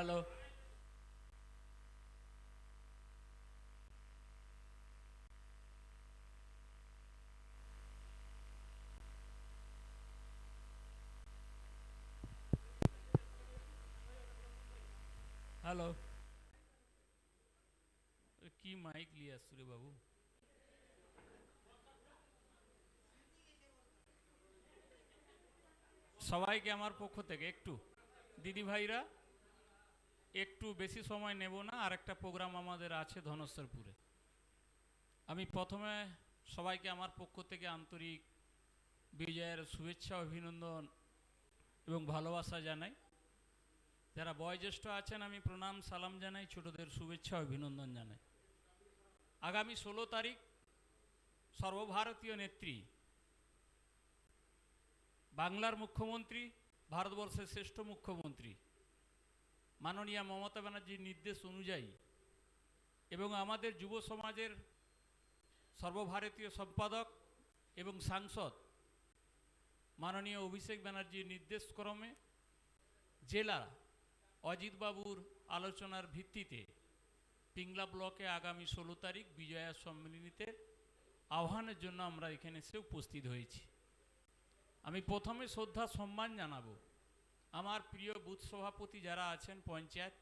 Hello hello. কি mic নিয়ে আসছো রে বাবু? সবাইকে আমার পক্ষ থেকে একটু। দিদি ভাইরা একটু বেশি সময় নেব না, আর একটা প্রোগ্রাম আমাদের আছে ধনস্বরপুরে আমি প্রথমে সবাইকে আমার পক্ষ থেকে আন্তরিক বিজয়ের শুভেচ্ছা, অভিনন্দন এবং ভালোবাসা জানাই। যারা বয়োজ্যেষ্ঠ আছেন, আমি প্রণাম, সালাম জানাই, ছোটদের শুভেচ্ছা, অভিনন্দন জানাই। আগামী ষোলো তারিখ সর্বভারতীয় নেত্রী, বাংলার মুখ্যমন্ত্রী, ভারতবর্ষের শ্রেষ্ঠ মুখ্যমন্ত্রী মাননীয় মমতা ব্যানার্জির নির্দেশ অনুযায়ী এবং আমাদের যুব সমাজের সর্বভারতীয় সম্পাদক এবং সাংসদ মাননীয় অভিষেক ব্যানার্জির নির্দেশক্রমে জেলা অজিতবাবুর আলোচনার ভিত্তিতে পিংলা ব্লকে আগামী ষোলো তারিখ বিজয়া সম্মিলনীতে আহ্বানের জন্য আমরা এখানে এসে উপস্থিত হয়েছি। আমি প্রথমে শ্রদ্ধা, সম্মান জানাব। আমার প্রিয় বুথ সভাপতি যারা আছেন, পঞ্চায়েত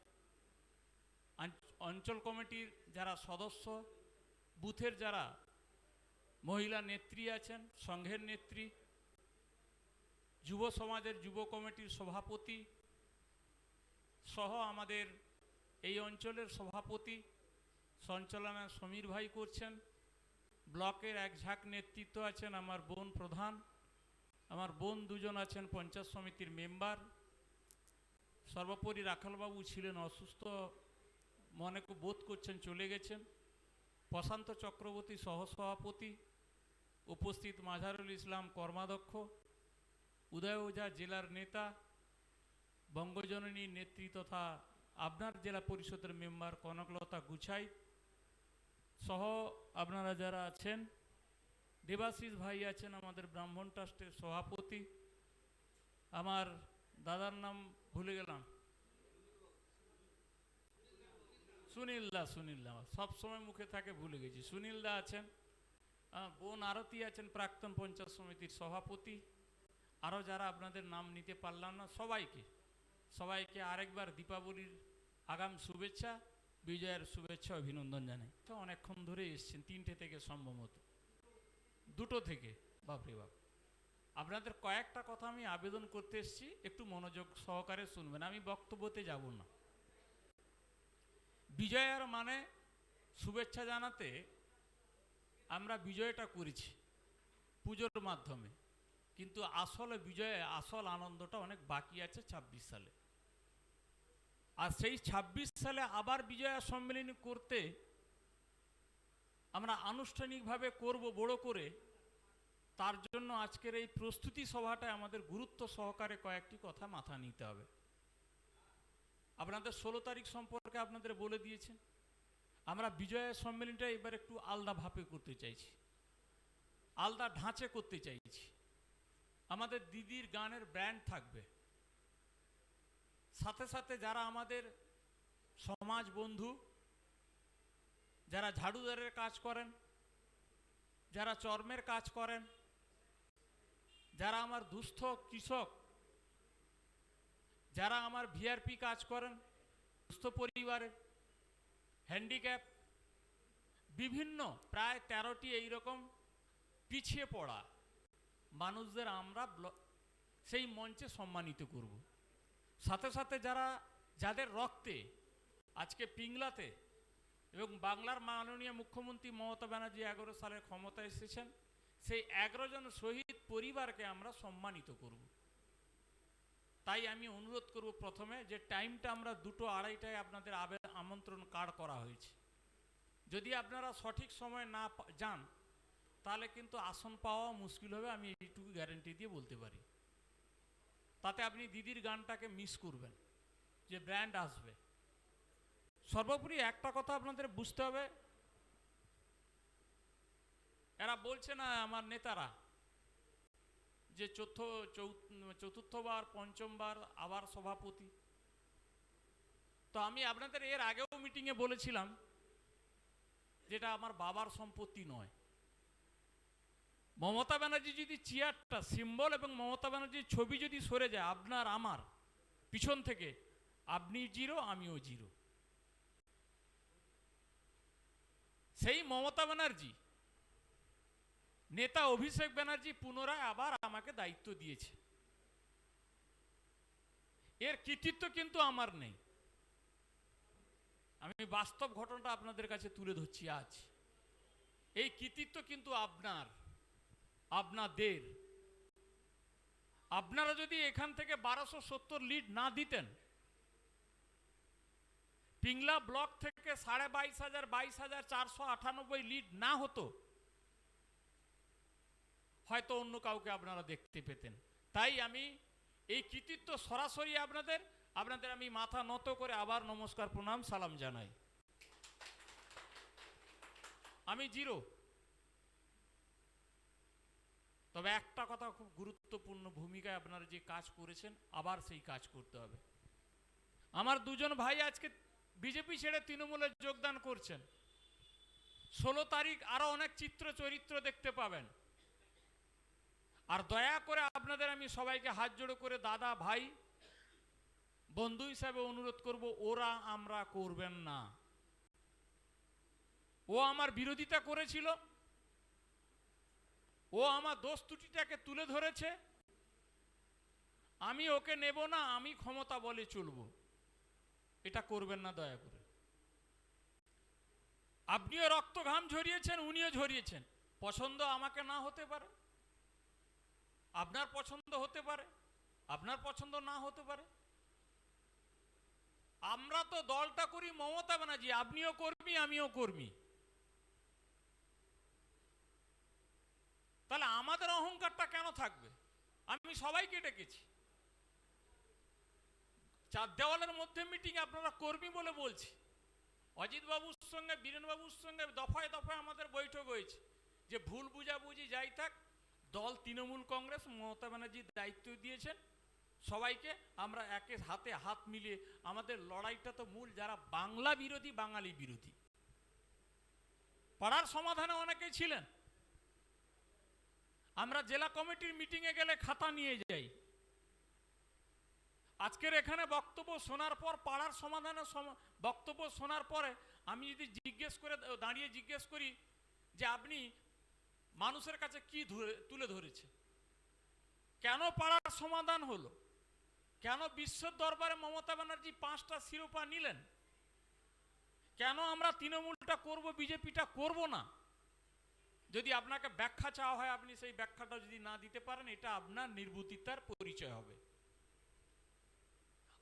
অঞ্চল কমিটির যারা সদস্য, বুথের যারা মহিলা নেত্রী আছেন, সংঘের নেত্রী, যুব সমাজের যুব কমিটির সভাপতি সহ আমাদের এই অঞ্চলের সভাপতি সঞ্চালনা সমীর ভাই করছেন। ব্লকের এক ঝাঁক নেতৃত্ব আছেন আমার বোন প্রধান, আমার বোন দুজন আছেন পঞ্চায়েত সমিতির মেম্বার। সর্বোপরি রাখালবাবু ছিলেন অসুস্থ মনে বোধ করছেন চলে গেছেন। প্রশান্ত চক্রবর্তী সহসভাপতি, উপস্থিত মাঝারুল ইসলাম কর্মাধ্যক্ষ উদয় ওঝা জেলার নেতা, বঙ্গজননী নেত্রী তথা আপনার জেলা পরিষদের মেম্বার কনকলতা গুছাই সহ আপনারা যারা আছেন, দেবাশিস ভাই আছেন আমাদের ব্রাহ্মণ ট্রাস্টের সভাপতি, আমার দাদার নাম ভুলে গেলাম। সুনীল দা সুনীল দা সব সময় মুখে থাকে, ভুলে গেছি। সুনীল দা আছেন বোন আরতি আছেন, প্রাক্তন পঞ্চায়েত সমিতির সভাপতি। আরও যারা আপনাদের নাম নিতে পারলাম না, সবাইকে সবাইকে আরেকবার দীপাবলির আগাম শুভেচ্ছা, বিজয়ের শুভেচ্ছা, অভিনন্দন জানাই। তো অনেকক্ষণ ধরে এসছেন, তিনটে থেকে সম্ভবত। দুটো থেকে, বাপরে বাপ। আপনাদের কয়েকটা কথা আমি আবেদন করতে এসেছি, একটু মনোযোগ সহকারে শুনবেন। আমি বক্তব্যতে যাব না। বিজয়ের মানে শুভেচ্ছা জানাতে আমরা বিজয়টা করেছি পুজোর মাধ্যমে। কিন্তু আসলে বিজয়ে, আসল আনন্দটা অনেক বাকি আছে ছাব্বিশ সালে। আর সেই ছাব্বিশ সালে আবার বিজয়া সম্মেলনী করতে আমরা আনুষ্ঠানিকভাবে করব বড় করে, তার জন্য আজকের এই প্রস্তুতি সভাটায় আমাদের গুরুত্ব সহকারে কয়েকটি কথা মাথা নিতে হবে। আপনাদের ষোলো তারিখ সম্পর্কে আপনাদের বলে দিয়েছেন। আমরা বিজয়া সম্মেলনটা এবার একটু আলাদা ভাবে করতে চাইছি। আলাদা ঢাঁচে করতে চাইছি। আমাদের দিদির গানের ব্র্যান্ড থাকবে। সাথে সাথে যারা আমাদের সমাজ বন্ধু, যারা ঝাড়ুদারের কাজ করেন, যারা চর্মের কাজ করেন যারা আমার দুস্থ কৃষক, যারা আমার ভিআরপি কাজ করেন, দুস্থ পরিবারের হ্যান্ডিক্যাপ বিভিন্ন প্রায় তেরোটি এইরকম পিছিয়ে পড়া মানুষদের আমরা সেই মঞ্চে সম্মানিত করব। সাথে সাথে যারা, যাদের রক্তে, আজকে পিংলাতে এবং বাংলার মাননীয় মুখ্যমন্ত্রী মমতা ব্যানার্জি এগারো সালে ক্ষমতায় এসেছেন, সেই এগারো জন শহীদ পরিবারকে আমরা সম্মানিত করব। তাই আমি অনুরোধ করব প্রথমে যে টাইমটা আমরা দুটো আড়াইটায় আপনাদের আবে- আমন্ত্রণ কার্ড করা হয়েছে। যদি আপনারা সঠিক সময় না যান, তাহলে কিন্তু আসন পাওয়া মুশকিল হবে, আমি এইটুকু গ্যারেন্টি দিয়ে বলতে পারি। তাতে আপনি দিদির গানটাকে মিস করবেন, যে ব্র্যান্ড আসবে। সর্বোপরি একটা কথা আপনাদের বুঝতে হবে। এরা বলছে না, আমার নেতারা যে চতুর্থ চতুর্থবার, পঞ্চমবার আবার সভাপতি। তো আমি আপনাদের এর আগেও মিটিংয়ে বলেছিলাম যেটা আমার বাবার সম্পত্তি নয়। মমতা ব্যানার্জি যদি চেয়ারটা, সিম্বল এবং মমতা ব্যানার্জির ছবি যদি সরে যায়, আপনার, আমার, পিছন থেকে, আপনি জিরো, আমিও জিরো। সেই মমতা ব্যানার্জি নেতা অভিষেক ব্যানার্জি পুনরায় আবার আমাকে দায়িত্ব দিয়েছে। এর কৃতিত্ব কিন্তু আমার নেই। আমি বাস্তব ঘটনাটা আপনাদের কাছে তুলে ধরছি আজ। এই কৃতিত্ব কিন্তু আপনার, আপনাদের। আপনারা যদি এখান থেকে বারোশো সত্তর লিড না দিতেন, পিংলা ব্লক থেকে সাড়ে বাইশ হাজার বাইশ হাজার চারশো আটানব্বই লিড না হতো হয়তো অন্য কাউকে আপনারা দেখতে পেতেন। তাই আমি এই কৃতিত্ব সরাসরি আপনাদের আপনাদের আমি মাথা নত করে আবার নমস্কার, প্রণাম, সালাম জানাই। আমি জিরো। তবে একটা কথা খুব গুরুত্বপূর্ণ ভূমিকায় আপনারা যে কাজ করেছেন, আবার সেই কাজ করতে হবে। আমার দুজন ভাই আজকে বিজেপি ছেড়ে তৃণমূলে যোগদান করছেন। ষোলো তারিখ আরও অনেক চিত্র, চরিত্র দেখতে পাবেন। আর দয়া করে আপনাদের আমি সবাইকে হাত জোড়ো করে দাদা, ভাই, বন্ধু হিসাবে অনুরোধ করব, ওরা আমরা করবেন না। ও আমার বিরোধিতা করেছিল, ও আমার দোষ ত্রুটিটাকে তুলে ধরেছে, আমি ওকে নেব না, আমি ক্ষমতা বলে চলবো। এটা করবেন না দয়া করে। আপনিও রক্ত ঘাম ঝরিয়েছেন, উনিও ঝরিয়েছেন, পছন্দ আমাকে না হতে পারে। আপনার পছন্দ হতে পারে, আপনার পছন্দ না হতে পারে। আমরা তো দলটা করি মমতা ব্যানার্জি, আপনিও কর্মী, আমিও কর্মী। তাহলে আমাদের অহংকারটা কেন থাকবে? আমি সবাইকে ডেকেছি। চার দেওয়ালের মধ্যে মিটিং, আপনারা কর্মী বলে বলছি। অজিত বাবুর সঙ্গে, বীরেন বাবুর সঙ্গে দফায় দফায় আমাদের বৈঠক হয়েছে। যে ভুল বুঝাবুঝি যাই থাক দল তৃণমূল কংগ্রেস, মমতা ব্যানার্জি দায়িত্ব দিয়েছেন। সবাইকে আমরা একে হাতে হাত মিলিয়ে, আমাদের লড়াইটা তো মূল, যারা বাংলা বিরোধী, বাঙালি বিরোধী। পাড়ার সমাধানে অনেকেই ছিলেন। আমরা জেলা কমিটির মিটিংয়ে গেলে খাতা নিয়ে যাই। আজকের এখানে বক্তব্য শোনার পর, পাড়ার সমাধানের সম- বক্তব্য শোনার পরে আমি যদি জিজ্ঞেস করে, দাঁড়িয়ে জিজ্ঞেস করি যে আপনি মানুষের কাছে কি ধরে তুলে ধরেছে? কেন পাড়ার সমাধান হলো? কেন বিশ্বের দরবারে মমতা ব্যানার্জি পাঁচটা শিরোপা নিলেন? কেন আমরা তৃণমূলটা করব, বিজেপিটা করব না? যদি আপনাকে ব্যাখ্যা চাওয়া হয়, আপনি সেই ব্যাখ্যাটা যদি না দিতে পারেন, এটা আপনার নির্বুতিতার পরিচয় হবে।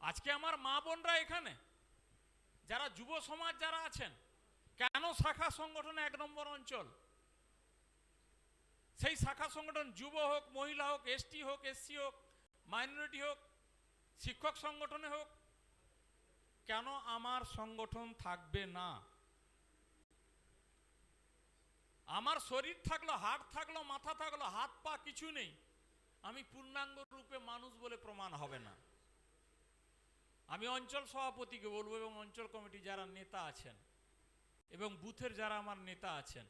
আজকে আমার মা বোনরা এখানে, যারা যুব সমাজ যারা আছেন, কেন শাখা সংগঠন এক নম্বর অঞ্চল? সেই শাখা সংগঠন যুব হোক, মহিলা হোক, এসটি হোক, এসসি হোক, মাইনরিটি হোক, শিক্ষক সংগঠনে হোক, কেন আমার সংগঠন থাকবে না? আমার শরীর থাকল হাট থাকল, মাথা থাকল, হাত পা কিছু নেই। আমি পূর্ণাঙ্গ রূপে মানুষ বলে প্রমাণ হবে না। আমি অঞ্চল সভাপতিকে বলব এবং অঞ্চল কমিটি যারা নেতা আছেন এবং বুথের যারা আমার নেতা আছেন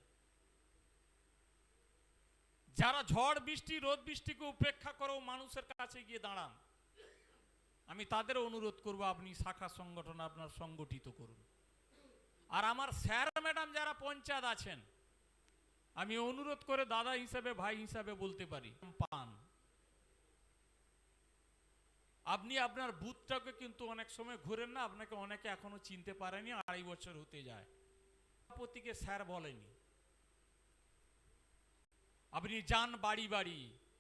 যারা ঝড় বৃষ্টি, রোদ বৃষ্টিকে উপেক্ষা করেও মানুষের কাছে গিয়ে দাঁড়ান, আমি তাদের অনুরোধ করব, আপনি শাখা সংগঠন আপনার সংগঠিত করুন। আর আমার স্যার ম্যাডাম যারা পঞ্চায়েত আছেন, আমি অনুরোধ করে দাদা হিসাবে, ভাই হিসাবে বলতে পারি, পান। আপনি আপনার বুথটাকে কিন্তু অনেক সময় ঘুরেন না, আপনাকে অনেকে এখনও চিনতে পারেনি, আড়াই বছর হতে যায়। সভাপতিকে স্যার বলেনি। আপনি যান বাড়ি বাড়ি,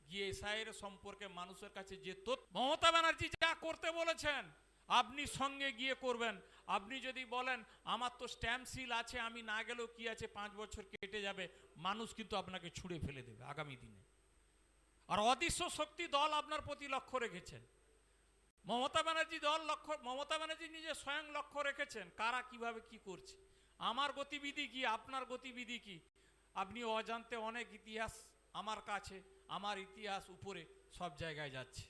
গিয়ে এসআইয়ের সম্পর্কে মানুষের কাছে যে তথ্য, মমতা ব্যানার্জি যা করতে বলেছেন, আপনি সঙ্গে গিয়ে করবেন। আপনি যদি বলেন, আমার তো স্ট্যাম্প সিল আছে, আমি না গেলেও কি আছে, পাঁচ বছর কেটে যাবে। মানুষ কিন্তু আপনাকে ছুঁড়ে ফেলে দেবে আগামী দিনে। আর অদৃশ্য শক্তি দল আপনার প্রতি লক্ষ্য রেখেছেন। মমতা ব্যানার্জি দল লক্ষ্য, মমতা ব্যানার্জি নিজে স্বয়ং লক্ষ্য রেখেছেন, কারা কীভাবে কি করছে। আমার গতিবিধি কি, আপনার গতিবিধি কি? আপনি অজান্তে অনেক ইতিহাস আমার কাছে, আমার ইতিহাস উপরে সব জায়গায় যাচ্ছে।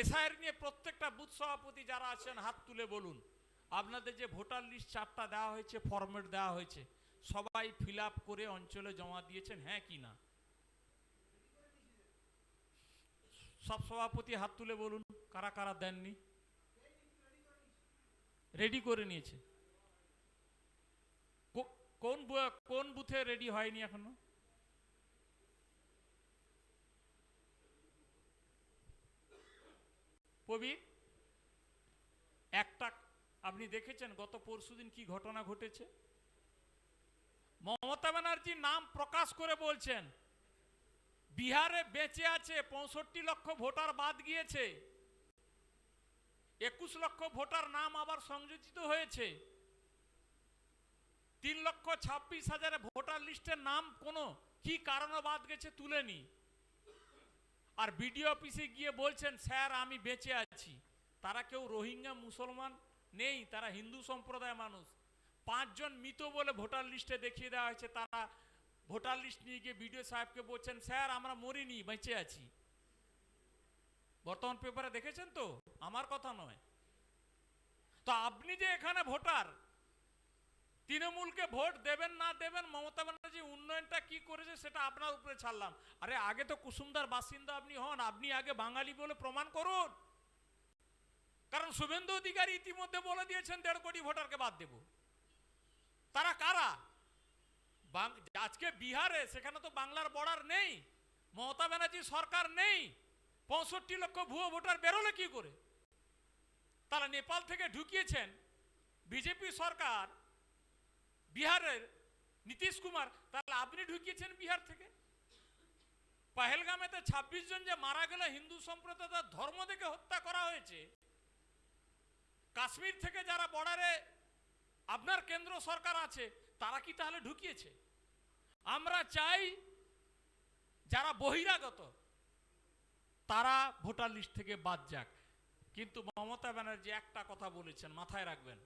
এসআইয়ের নিয়ে প্রত্যেকটা বুথ সভাপতি যারা আছেন, হাত তুলে বলুন। আপনাদের যে ভোটার লিস্ট চারটা দেওয়া হয়েছে, ফরম্যাট দেওয়া হয়েছে, সবাই ফিল করে অঞ্চলে জমা দিয়েছেন হ্যাঁ কি না? সব সভাপতি হাত তুলে বলুন, কারা কারা দেননি? রেডি করে নিয়েছে। কোন কোন বুথে রেডি হয়নি এখনও? প্রবীর, একটা, আপনি দেখেছেন গত পরশুদিন কি ঘটনা ঘটেছে? মমতা ব্যানার্জি নাম প্রকাশ করে বলছেন, বিহারে বেঁচে আছে পঁয়ষট্টি লক্ষ ভোটার বাদ গিয়েছে, একুশ লক্ষ ভোটার নাম আবার সংযোজিত হয়েছে। তিন লক্ষ ছাব্বিশ হাজারে ভোটার লিস্টের নাম কোনো কি কারণে বাদ গেছে তুলেনি। আর বিডিও অফিসে গিয়ে বলছেন, স্যার, আমি বেঁচে আছি। তারা কেউ রোহিঙ্গা, মুসলমান নেই, তারা হিন্দু সম্প্রদায়ের মানুষ। পাঁচজন মৃত বলে ভোটার লিস্টে দেখিয়ে দেওয়া হয়েছে। তারা ভোটার লিস্ট নিয়ে গিয়ে বিডিও সাহেবকে বলছেন, স্যার, আমরা মরিনি, বেঁচে আছি। বর্তমান পেপারে দেখেছেন তো? আমার কথা নয়। তো আপনি যে এখানে ভোটার তৃণমূলকে ভোট দেবেন না দেবেন মমতা ব্যানার্জি উন্নয়নটা কি করেছে সেটা আপনার উপরে ছাড়লাম। আরে আগে তো কুসুমদার বাসিন্দা আপনি হন, আপনি আগে বাঙালি বলে প্রমাণ করুন। কারণ শুভেন্দু অধিকারী ইতিমধ্যে বলে দিয়েছেন, দেড় কোটি ভোটারকে বাদ দেব। তারা কারা? আজকে বিহারে, সেখানে তো বাংলার বর্ডার নেই, মমতা ব্যানার্জি সরকার নেই, পঁয়ষট্টি লক্ষ ভুয়ো ভোটার বেরোলে কি করে? তারা নেপাল থেকে ঢুকিয়েছেন, বিজেপি সরকার বিহারের নীতিশ কুমার, তাহলে আপনি ঢুকিয়েছেন বিহার থেকে? পাহেলগামেতে ছাব্বিশ জন যে মারা গেল, হিন্দু সম্প্রদায়ের ধর্ম থেকে হত্যা করা হয়েছে। কাশ্মীর থেকে যারা বর্ডারে আপনার কেন্দ্র সরকার আছে, তারা কি তাহলে ঢুকিয়েছে? আমরা চাই যারা বহিরাগত, তারা ভোটার লিস্ট থেকে বাদ যাক। কিন্তু মমতা ব্যানার্জি একটা কথা বলেছেন, মাথায় রাখবেন।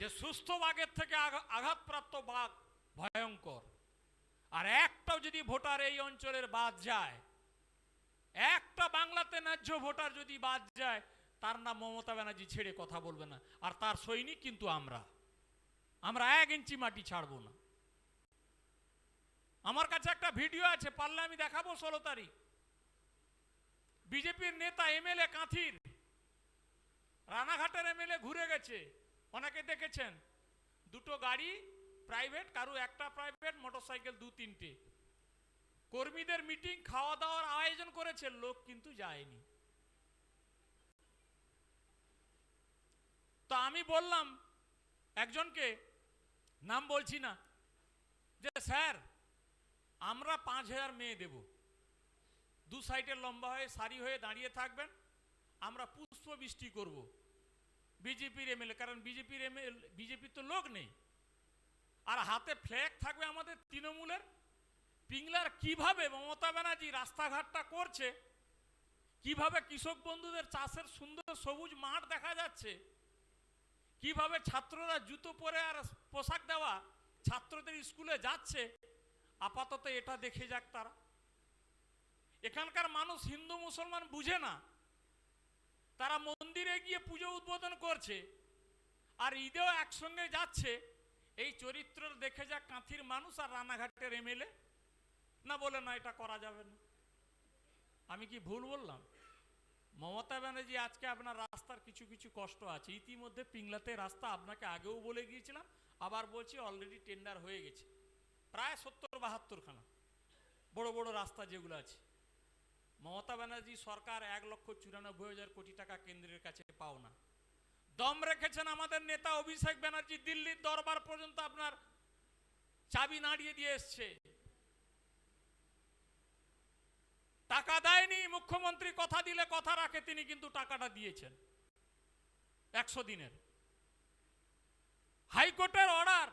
যে সুস্থ বাঘের থেকে আঘাতপ্রাপ্ত বাঘ ভয়ঙ্কর। আর একটাও যদি ভোটার এই অঞ্চলের বাদ যায়, একটা বাংলাতে ন্যায্য ভোটার যদি বাদ যায়, তার নাম মমতা ব্যানার্জি ছেড়ে কথা বলবে না। আর তার সৈনিক কিন্তু আমরা। আমরা এক ইঞ্চি মাটি ছাড়বো না। আমার কাছে একটা ভিডিও আছে, পারলে আমি দেখাবো ষোলো তারিখ। বিজেপির নেতা এমএলএ কাঁথির, রানাঘাটের এমএলএ ঘুরে গেছে। অনেকে দেখেছেন, দুটো গাড়ি প্রাইভেট কারু একটা প্রাইভেট মোটরসাইকেল দু, তিনটে। কর্মীদের মিটিং খাওয়া দাওয়ার আয়োজন করেছে, লোক কিন্তু যায়নি। তো আমি বললাম একজনকে, নাম বলছি না, যে স্যার, আমরা পাঁচ হাজার মেয়ে দেব। দু সাইডে লম্বা হয়ে, সারি হয়ে দাঁড়িয়ে থাকবেন, আমরা পুষ্প বৃষ্টি করব। বিজেপির এমএলএ কারণ বিজেপির এমএল বিজেপির তো লোক নেই। আর হাতে ফ্ল্যাগ থাকবে আমাদের তৃণমূলের। পিংলার কীভাবে মমতা ব্যানার্জি রাস্তাঘাটটা করছে, কীভাবে কৃষক বন্ধুদের চাষের সুন্দর সবুজ মাঠ দেখা যাচ্ছে, কীভাবে ছাত্ররা জুতো পরে আর পোশাক দেওয়া ছাত্রদের স্কুলে যাচ্ছে, আপাতত এটা দেখে যাক তারা। এখানকার মানুষ হিন্দু, মুসলমান বুঝে না। তারা মন্দিরে গিয়ে পুজো উদ্বোধন করছে আর ঈদেও একসঙ্গে যাচ্ছে। এই চরিত্র দেখে যাক কাঁথির মানুষ আর রানাঘাটের এমএলএ। না বলে না, এটা করা যাবে না। আমি কি ভুল বললাম? মমতা ব্যানার্জি আজকে আপনার রাস্তার কিছু কিছু কষ্ট আছে। ইতিমধ্যে পিংলাতে রাস্তা আপনাকে আগেও বলে গিয়েছিলাম, আবার বলছি অলরেডি টেন্ডার হয়ে গেছে। প্রায় সত্তর বাহাত্তর খানা বড় বড় রাস্তা যেগুলো আছে। মমতা ব্যানার্জি সরকার এক লক্ষ চুরানব্বই হাজার কোটি টাকা কেন্দ্রের কাছে পাও না দম রেখেছেন আমাদের নেতা অভিষেক ব্যানার্জি, দিল্লির দরবার পর্যন্ত আপনার চাবি নাড়িয়ে দিয়ে এসছে। টাকা দেয়নি, মুখ্যমন্ত্রী কথা দিলে কথা রাখে, তিনি কিন্তু টাকাটা দিয়েছেন। একশো দিনের। হাইকোর্টের অর্ডার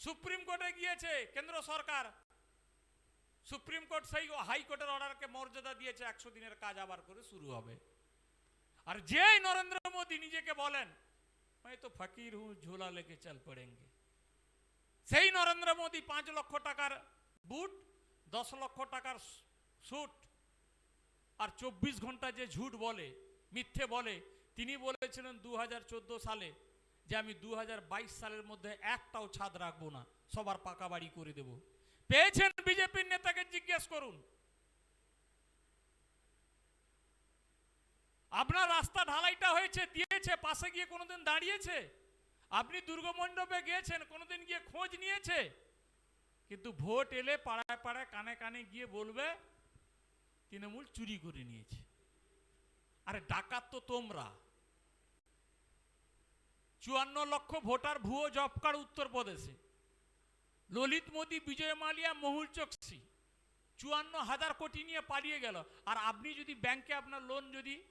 সুপ্রিম কোর্টে গিয়েছে, কেন্দ্র সরকার। সুপ্রিম কোর্ট সেই হাইকোর্টের অর্ডারকে মর্যাদা দিয়েছে, একশো দিনের কাজ আবার করে শুরু হবে। আর যেই নরেন্দ্র মোদী নিজেকে বলেন मैं তো ফকির হুঁ, ঝোলা লেগে চল পড়েঙ্গে। সেই নরেন্দ্র মোদী পাঁচ লক্ষ টাকার বুট, দশ লক্ষ টাকার স্যুট আর চব্বিশ ঘণ্টা যে ঝুট বলে, মিথ্যে বলে, তিনি বলেছিলেন দু হাজার চোদ্দ সালে যে আমি দু হাজার বাইশ সালের মধ্যে একটাও ছাদ রাখব না, সবার পাকা বাড়ি করে দেব। পেয়েছেন বিজেপির নেতাকে জিজ্ঞেস করুন। আপনার রাস্তা ঢালাইটা হয়েছে, দিয়েছে, পাশে গিয়ে কোনোদিন দাঁড়িয়েছে? আপনি দুর্গমণ্ডপে গিয়েছেন, কোনোদিন গিয়ে খোঁজ নিয়েছে? কিন্তু ভোট এলে পাড়ায় পাড়ায় কানে কানে গিয়ে বলবে, তৃণমূল চুরি করে নিয়েছে। আরে ডাকাত তো তোমরা। চুয়ান্ন লক্ষ ভোটার ভুয়ো জব কার্ড উত্তরপ্রদেশে। ললিত মোদী, বিজয় মালিয়া, মহুল চকসি। চুয়ান্ন হাজার কোটি নিয়ে পালিয়ে গেল। আর আপনি যদি ব্যাংকে আপনার লোন যদি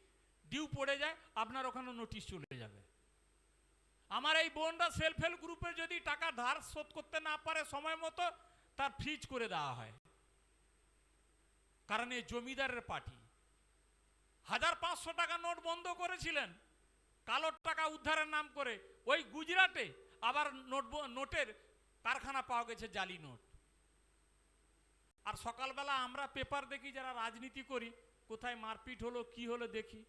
ডিউ পড়ে যায়, আপনার ওখানে নোটিশ চলে যাবে। আমার এই বোনরা সেলফ হেল্প গ্রুপে যদি টাকা ধার শোধ করতে না পারে সময় মতো, তার ফ্রিজ করে দেওয়া হয়। কারণ এই জমিদারের পার্টি। হাজার পাঁচশো টাকা নোট বন্ধ করেছিলেন। কালোর টাকা উদ্ধারের নাম করে। ওই গুজরাটে আবার নোট নোটের কারখানা পাওয়া গেছে জালি নোট। আর সকালবেলা আমরা পেপার দেখি যারা রাজনীতি করি, কোথায় মারপিট হলো, কি হলো দেখি।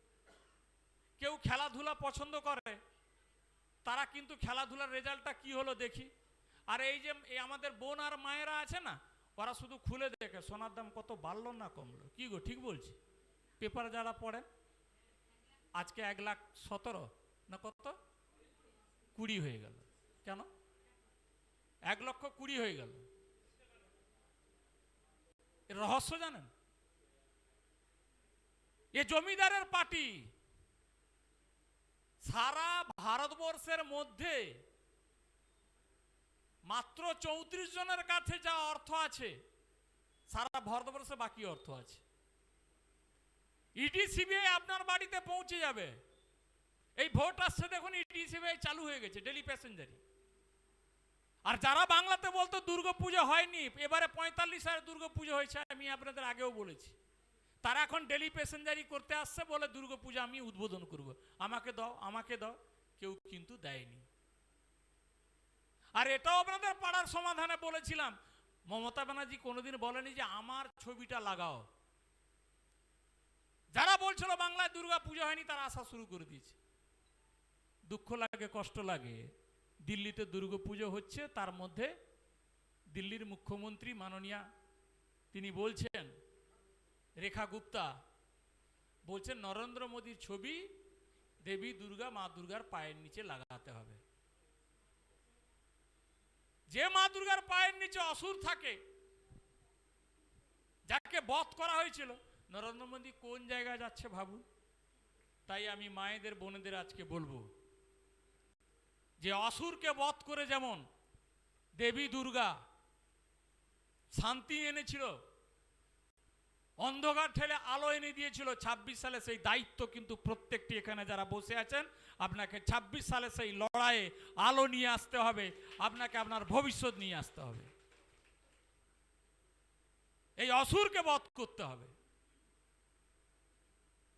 কেউ খেলাধুলা পছন্দ করে, তারা কিন্তু খেলাধুলার রেজাল্টটা কি হলো দেখি। আর এই যে আমাদের বোন আর মায়েরা আছে না, ওরা শুধু খুলে দেখে, সোনার দাম কত বাড়লো না কমলো। কি গো, ঠিক বলছি? পেপার যারা পড়ে, আজকে এক লাখ সতেরো না কত? কুড়ি হয়ে গেল। কেন? এক লক্ষ কুড়ি হয়ে গেল। এর রহস্য জানেন? এ জমিদারের পার্টি সারা ভারতবর্ষের মধ্যে মাত্র চৌত্রিশ জনের কাছে যা অর্থ আছে, সারা ভারতবর্ষে বাকি অর্থ আছে। ইডি সিবিআই আপনার বাড়িতে পৌঁছে যাবে। এই ভোট আসছে দেখুন ইডি সিবিআই চালু হয়ে গেছে ডেলি প্যাসেঞ্জারি আর যারা বাংলাতে বলতো দুর্গাপুজো হয়নি, এবারে পঁয়তাল্লিশ হাজার দুর্গাপুজো হয়েছে, আমি আপনাদের আগেও বলেছি। তারা এখন ডেলি প্যাসেঞ্জারি করতে আসছে বলে দুর্গাপূজা আমি উদ্বোধন করব। আমাকে দাও আমাকে দাও, কেউ কিন্তু দেয়নি। আর এটাও আপনাদের পাড়ার সমাধানে বলেছিলাম। মমতা ব্যানার্জি কোনোদিন বলেনি যে আমার ছবিটা লাগাও। যারা বলছিল বাংলায় দুর্গা পূজা হয়নি, তারা আসা শুরু করে দিয়েছে। দুঃখ লাগে, কষ্ট লাগে। দিল্লিতে দুর্গাপুজো হচ্ছে, তার মধ্যে দিল্লির মুখ্যমন্ত্রী মাননীয়া তিনি বলছেন, রেখা গুপ্তা বলছেন, নরেন্দ্র মোদীর ছবি দেবী দুর্গা, মা দুর্গার পায়ের নিচে লাগাতে হবে। যে মা দুর্গার পায়ের নিচে অসুর থাকে, যাকে বধ করা হয়েছিল, নরেন্দ্র মোদী কোন জায়গায় যাচ্ছে ভাবুন? তাই আমি মায়েদের, বোনেদের আজকে বলব যে অসুরকে বধ করে যেমন দেবী দুর্গা শান্তি এনেছিল, অন্ধকার ঠেলে আলো এনে দিয়েছিল ২৬ সালে সেই দায়িত্ব কিন্তু প্রত্যেকটি এখানে যারা বসে আছেন, আপনাকে ২৬ সালে সেই লড়াইয়ে আলো নিয়ে আসতে হবে, আপনাকে আপনার ভবিষ্যৎ নিয়ে আসতে হবে। এই অসুরকে বধ করতে হবে।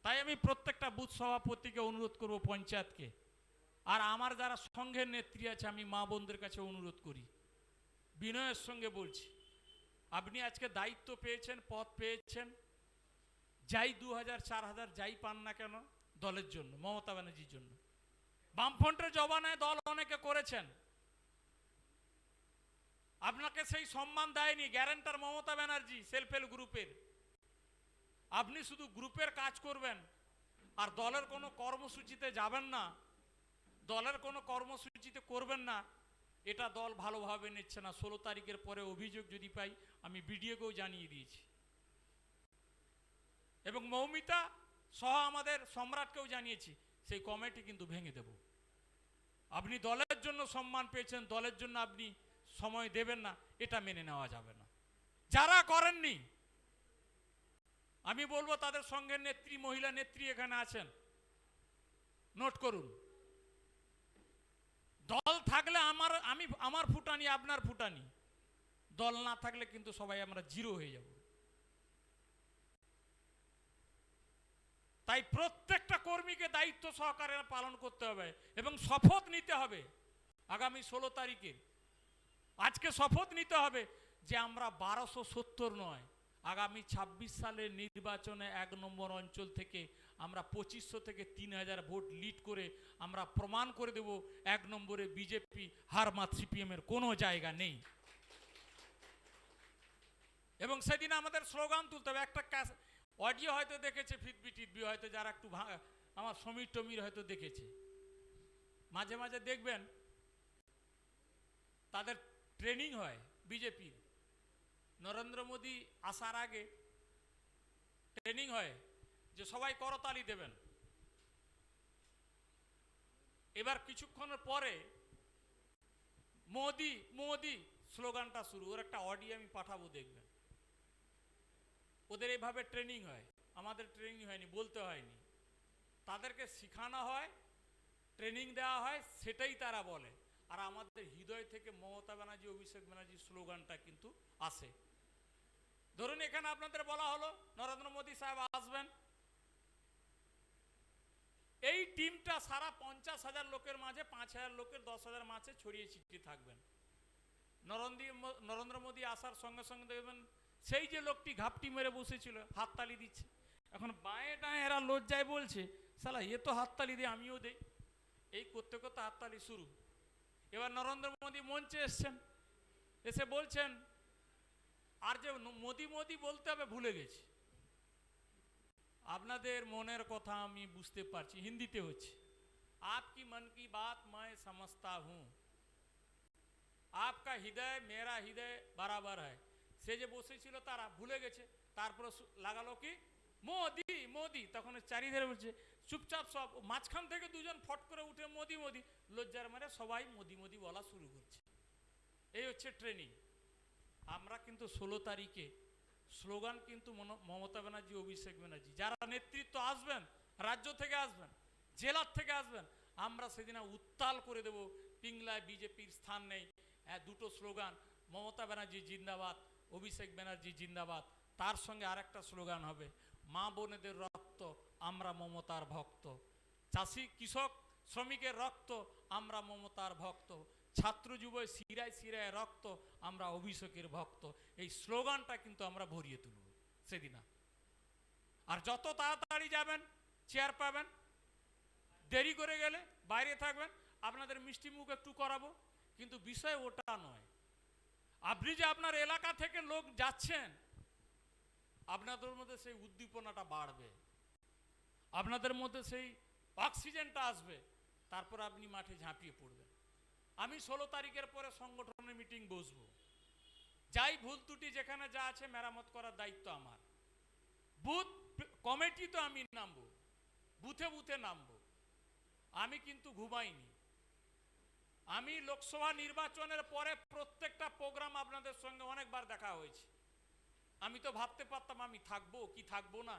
তাই আমি প্রত্যেকটা বুথ সভাপতিকে অনুরোধ করব পঞ্চায়েতকে আর আমার যারা সংঘের নেত্রী আছে, আমি মা বোনদের কাছে অনুরোধ করি। বিনয়ের সঙ্গে বলছি, আপনি আজকে দায়িত্ব পেয়েছেন পদ পেয়েছেন, যাই দু হাজার, চার হাজার যাই পান না কেন, দলের জন্য, মমতা ব্যানার্জির জন্য। বামফ্রন্টের জবানায় দল অনেকে করেছেন। আপনাকে সেই সম্মান দেয়নি, guarantor Mamata Banerjee self help গ্রুপের। আপনি শুধু গ্রুপের কাজ করবেন, আর দলের কোনো কর্মসূচিতে যাবেন না। দলের কোনো কর্মসূচিতে করবেন না, এটা দল ভালোভাবে নিচ্ছে না। ষোলো তারিখের পরে অভিযোগ যদি পাই, আমি বিডিওকেও জানিয়ে দিয়েছি। এবং মৌমিতা সহ আমাদের সম্রাটকেও জানিয়েছি, সেই কমিটি কিন্তু ভেঙে দেব। আপনি দলের জন্য সম্মান পেয়েছেন, দলের জন্য আপনি সময় দেবেন না, এটা মেনে নেওয়া যাবে না। যারা করেননি, আমি বলব তাদের সঙ্গে নেত্রী, মহিলা নেত্রী এখানে আছেন, নোট করুন। দল থাকলে আমার, আমি, আমার ফুটানি, আপনার ফুটানি। দল না থাকলে কিন্তু সবাই আমরা জিরো হয়ে যাব। তাই প্রত্যেকটা কর্মীকে দায়িত্ব সহকারে পালন করতে হবে এবং শপথ নিতে হবে আগামী ষোলো তারিখে। আজকে শপথ নিতে হবে যে আমরা বারোশো সত্তর নয়, আগামী ২৬ সালের নির্বাচনে এক নম্বর অঞ্চল থেকে আমরা পঁচিশশো থেকে তিন হাজার ভোট লিড করে আমরা প্রমাণ করে দেব এক নম্বরে বিজেপি হার মাত সিপিএমের কোনো জায়গা নেই। এবং সেদিন আমাদের স্লোগান তুলতে হবে, একটা ক্যাশ অডিও হয়তো দেখেছে ফিটবি টিটবি হয়তো যারা একটু আমার সমীর টমির হয়তো দেখেছে। মাঝে মাঝে দেখবেন, তাদের ট্রেনিং হয় বিজেপির নরেন্দ্র মোদী আসার আগে ট্রেনিং হয় যে সবাই করতালি দেবেন। এবার কিছুক্ষণের পরে মোদি মোদি, স্লোগানটা শুরু। ওর একটা অডিও আমি পাঠাবো দেখবেন। ওদের এইভাবে ট্রেনিং হয়। আমাদের ট্রেনিং হয়নি, বলতে হয়নি। তাদেরকে শেখানো হয় ট্রেনিং দেওয়া হয়, সেটাই তারা বলে। আর আমাদের হৃদয় থেকে মমতা ব্যানার্জি, অভিষেক ব্যানার্জি স্লোগানটা কিন্তু আসে। ধরুন এখানে আপনাদের বলা হলো, নরেন্দ্র মোদী সাহেব আসবেন এই টিমটা সারা পঞ্চাশ হাজার লোকের মাঝে, পাঁচ হাজার লোকের, দশ হাজার মাঝে ছড়িয়ে ছিটিয়ে থাকবেন। নরেন্দ্র নরেন্দ্র মোদী আসার সঙ্গে সঙ্গে দেখবেন, সেই যে লোকটি ঘাপটি মেরে বসেছিল, হাততালি দিচ্ছে। এখন বাঁয়ে ডাঁয়ে এরা লজ্জায় বলছে সালা এ তো হাততালি দিয়ে আমিও দেই। এই করতে করতে হাততালি শুরু। এবার নরেন্দ্র মোদী মঞ্চে এসছেন। এসে বলছেন, আর যে মোদি মোদি বলতে হবে, ভুলে গেছি। আপনাদের মনের কথা আমি বুঝতে পারছি হিন্দিতে হচ্ছে आपकी मन की बात मैं समझता हूँ आपका হৃদয় মেরা হৃদয় বরাবর হয় সে যে বসেছিল তারা ভুলে গেছে তারপরে সু- লাগালো কি মোদি মোদি তখন চারিধারে বলছে চুপচাপ সব মাঝখান থেকে দুজন ফট করে উঠে মোদি মোদি লজ্জার মারে সবাই মোদি মোদি বলা শুরু করছে এই হচ্ছে ট্রেনিং আমরা কিন্তু ষোলো তারিখে স্লোগান কিন্তু মমতা ব্যানার্জি, অভিষেক ব্যানার্জি। যারা নেতৃত্ব আসবেন, রাজ্য থেকে আসবেন জেলার থেকে আসবেন, আমরা সেদিন উত্তাল করে দেব। পিংলায় বিজেপির স্থান নেই। দুটো স্লোগান, মমতা ব্যানার্জি জিন্দাবাদ, অভিষেক ব্যানার্জি জিন্দাবাদ। তার সঙ্গে আরেকটা স্লোগান হবে, মা বোনেদের রক্ত, আমরা মমতার ভক্ত। চাষি, কৃষক, শ্রমিকের রক্ত, আমরা মমতার ভক্ত। ছাত্র যুব শিরায় শিরায় রক্ত আমরা অভিষেকের ভক্ত। এই স্লোগানটা কিন্তু আমরা ভরিয়ে তুলব সেদিনা। আর যত তাড়াতাড়ি যাবেন, চেয়ার পাবেন, দেরি করে গেলে বাইরে থাকবেন, আপনাদের মিষ্টি মুখ একটু করাবো, কিন্তু বিষয় ওটা নয়। আপনি যে আপনার এলাকা থেকে লোক যাচ্ছেন, আপনাদের মধ্যে সেই উদ্দীপনাটা বাড়বে। আপনাদের মধ্যে সেই অক্সিজেনটা আসবে। তারপর আপনি মাঠে ঝাঁপিয়ে পড়বেন। আমি ষোলো তারিখের পরে সংগঠনের মিটিং বসবো। যাই ভুল ত্রুটি যেখানে যা আছে মেরামত করার দায়িত্ব আমার। বুথ কমিটি তো আমি নামবো, বুথে বুথে নামবো। আমি কিন্তু ঘুমাইনি। আমি লোকসভা নির্বাচনের পরে প্রত্যেকটা প্রোগ্রাম আপনাদের সঙ্গে অনেকবার দেখা হয়েছে। আমি তো ভাবতে পারতাম আমি থাকব কি থাকব না।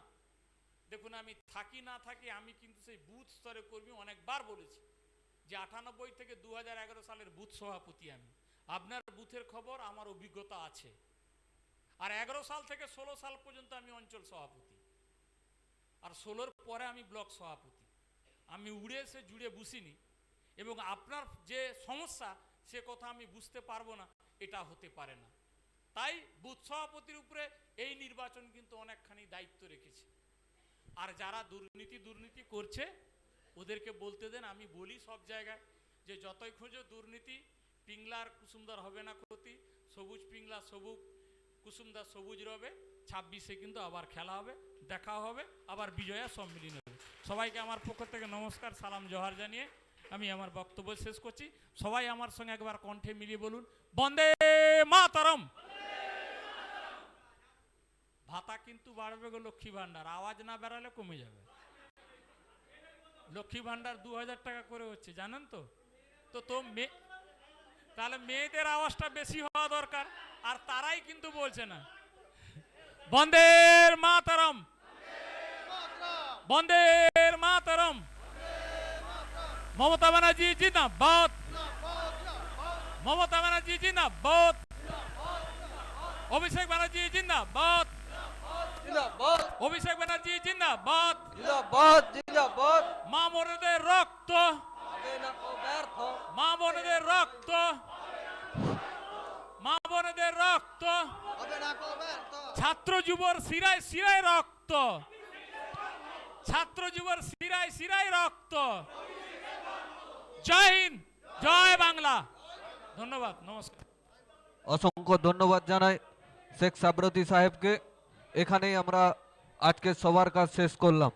দেখুন, আমি থাকি না থাকি আমি কিন্তু সেই বুথ স্তরে কর্মী অনেকবার বলেছি। যে আটানব্বই থেকে দু হাজার এগারো সালের বুথ সভাপতি আমি। আপনার বুথের খবর, আমার অভিজ্ঞতা আছে। আর এগারো সাল থেকে ষোলো সাল পর্যন্ত আমি অঞ্চল সভাপতি। আর ষোলোর পরে আমি ব্লক সভাপতি। আমি উড়ে এসে জুড়ে বসিনি। এবং আপনার যে সমস্যা, সে কথা আমি বুঝতে পারব না, এটা হতে পারে না। তাই বুথ সভাপতির উপরে এই নির্বাচন কিন্তু অনেকখানি দায়িত্ব রেখেছে। আর যারা দুর্নীতি দুর্নীতি করছে ওদেরকে বলতে দেন, আমি বলি সব জায়গায় যে যতই খোঁজো দুর্নীতি, পিংলার কুসুমদার হবে না ক্ষতি, সবুজ পিংলা সবুজ কুসুমদার সবুজ রবে, ছাব্বিশে কিন্তু আবার খেলা হবে, দেখা হবে, আবার বিজয়া সম্মিলন হবে। সবাইকে আমার পক্ষ থেকে নমস্কার, সালাম, জোহার জানিয়ে আমি আমার বক্তব্য শেষ করছি। সবাই আমার সঙ্গে একবার কণ্ঠে মিলিয়ে বলুন, বন্দে মাতরম! ভাতা কিন্তু বাড়বে গো লক্ষ্মী ভান্ডার আওয়াজ না বেড়ালে কমে যাবে। লক্ষ্মী ভান্ডার দু হাজার টাকা করে হচ্ছে, জানেন তো? তো তো মে- তাহলে মেয়েদের আওয়াজটা বেশি হওয়া দরকার, আর তারাই কিন্তু বলছে না। বন্দের মাতরম। বন্দের মাতরম। মমতা ব্যানার্জি না জিন্দাবাদ। মমতা ব্যানার্জি না জিন্দাবাদ। অভিষেক ব্যানার্জি জিন্দাবাদ। জিন্দাবাদ। অভিষেক ব্যানার্জি জিন্দাবাদ। জিন্দাবাদ জিন্দাবাদ। মা বোনেদের রক্ত। মা বোনেদের রক্ত। মা বোনেদের রক্ত। ছাত্র যুবর শিরায় শিরায় রক্ত। ছাত্র যুবর শিরায় শিরায় রক্ত। জয় হিন্দ জয় বাংলা। ধন্যবাদ নমস্কার। অসংখ্য ধন্যবাদ জানাই শেখ সাবরতি সাহেবকে। এখানেই আমরা আজকে সবার কাজ শেষ করলাম।